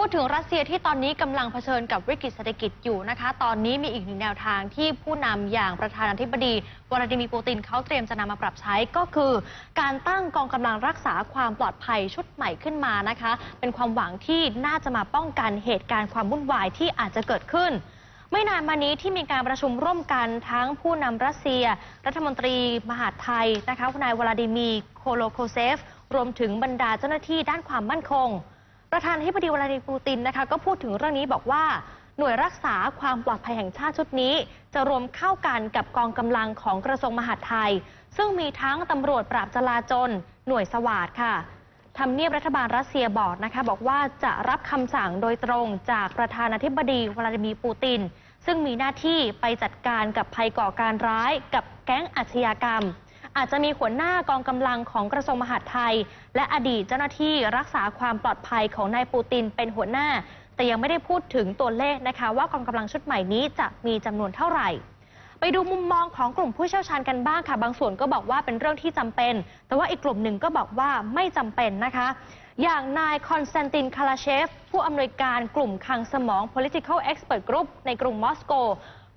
พูดถึงรัสเซียที่ตอนนี้กำลังเผชิญกับวิกฤตเศรษฐกิจอยู่นะคะ ตอนนี้มีอีกหนึ่งแนวทางที่ผู้นำอย่างประธานาธิบดีวลาดิมีร์ปูตินเขาเตรียมจะนำมาปรับใช้ก็คือ การตั้งกองกำลังรักษาความปลอดภัยชุดใหม่ขึ้นมานะคะ เป็นความหวังที่น่าจะมาป้องกันเหตุการณ์ความวุ่นวายที่อาจจะเกิดขึ้นไม่นานมานี้ที่มีการประชุมร่วมกันทั้งผู้นำรัสเซีย รัฐมนตรีมหาดไทยนะคะคุณนายวลาดิมีร์โคโลโคเซฟ รวมถึงบรรดาเจ้าหน้าที่ด้านความมั่นคง ประธานาธิบดีวลาดิมีร์ปูตินนะคะก็พูดถึงเรื่องนี้บอกว่าหน่วยรักษาความปลอดภัยแห่งชาติชุดนี้ จะรวมเข้ากันกับกองกำลังของกระทรวงมหาดไทย ซึ่งมีทั้งตำรวจปราบจลาจลหน่วยสวาดค่ะทำเนียบรัฐบาลรัสเซียบอกนะคะ บอกว่าจะรับคำสั่งโดยตรงจากประธานาธิบดีวลาดิมีร์ปูติน ซึ่งมีหน้าที่ไปจัดการกับภัยก่อการร้าย กับแก๊งอาชญากรรม อาจจะมีหัวหน้ากองกำลังของกระทรวงมหาดไทย และอดีตเจ้าหน้าที่รักษาความปลอดภัยของนายปูตินเป็นหัวหน้า แต่ยังไม่ได้พูดถึงตัวเลขนะคะ ว่ากองกำลังชุดใหม่นี้จะมีจำนวนเท่าไหร่ ไปดูมุมมองของกลุ่มผู้เชี่ยวชาญกันบ้างค่ะ บางส่วนก็บอกว่าเป็นเรื่องที่จำเป็น แต่ว่าอีกกลุ่มหนึ่งก็บอกว่าไม่จำเป็นนะคะอย่างนายคอนสแตนตินคาลาเชฟ ผู้อำนวยการกลุ่มคังสมอง political expert group ในกรุงมอสโก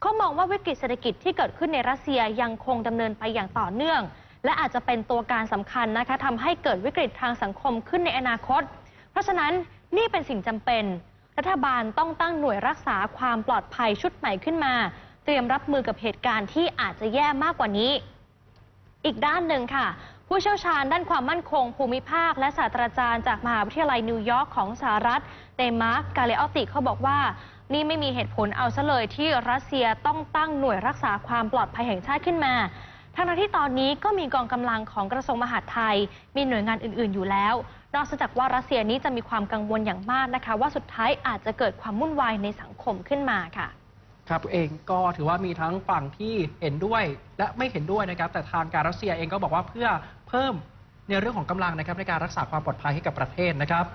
เขามองว่าวิกฤตเศรษฐกิจที่เกิดขึ้นในรัสเซียยังคงดำเนินไปอย่างต่อเนื่อง และอาจจะเป็นตัวการสำคัญนะคะทำให้เกิดวิกฤตทางสังคมขึ้นในอนาคต เพราะฉะนั้นนี่เป็นสิ่งจำเป็น รัฐบาลต้องตั้งหน่วยรักษาความปลอดภัยชุดใหม่ขึ้นมา เตรียมรับมือกับเหตุการณ์ที่อาจจะแย่มากกว่านี้ อีกด้านหนึ่งค่ะ ผู้เชี่ยวชาญด้านความมั่นคง ภูมิภาค และศาสตราจารย์จากมหาวิทยาลัยนิวยอร์กของสหรัฐเดมาร์กกาเลออติเขาบอกว่านี่ไม่มีเหตุผลเอาซะเลยที่รัสเซียต้องตั้งหน่วยรักษาความปลอดภัยแห่งชาติขึ้นมา ทั้งที่ตอนนี้ก็มีกองกำลังของกระทรวงมหาดไทย มีหน่วยงานอื่น ๆ อยู่แล้ว นอกจากว่ารัสเซียนี้จะมีความกังวลอย่างมากนะคะ ว่าสุดท้ายอาจจะเกิดความวุ่นวายในสังคมขึ้นมาค่ะครับเองก็ถือว่ามีทั้งฝั่งที่เห็นด้วยและไม่เห็นด้วยนะครับ แต่ทางการรัสเซียเองก็บอกว่าเพื่อเพิ่มในเรื่องของกำลังนะครับในการรักษาความปลอดภัยให้กับประเทศนะครับ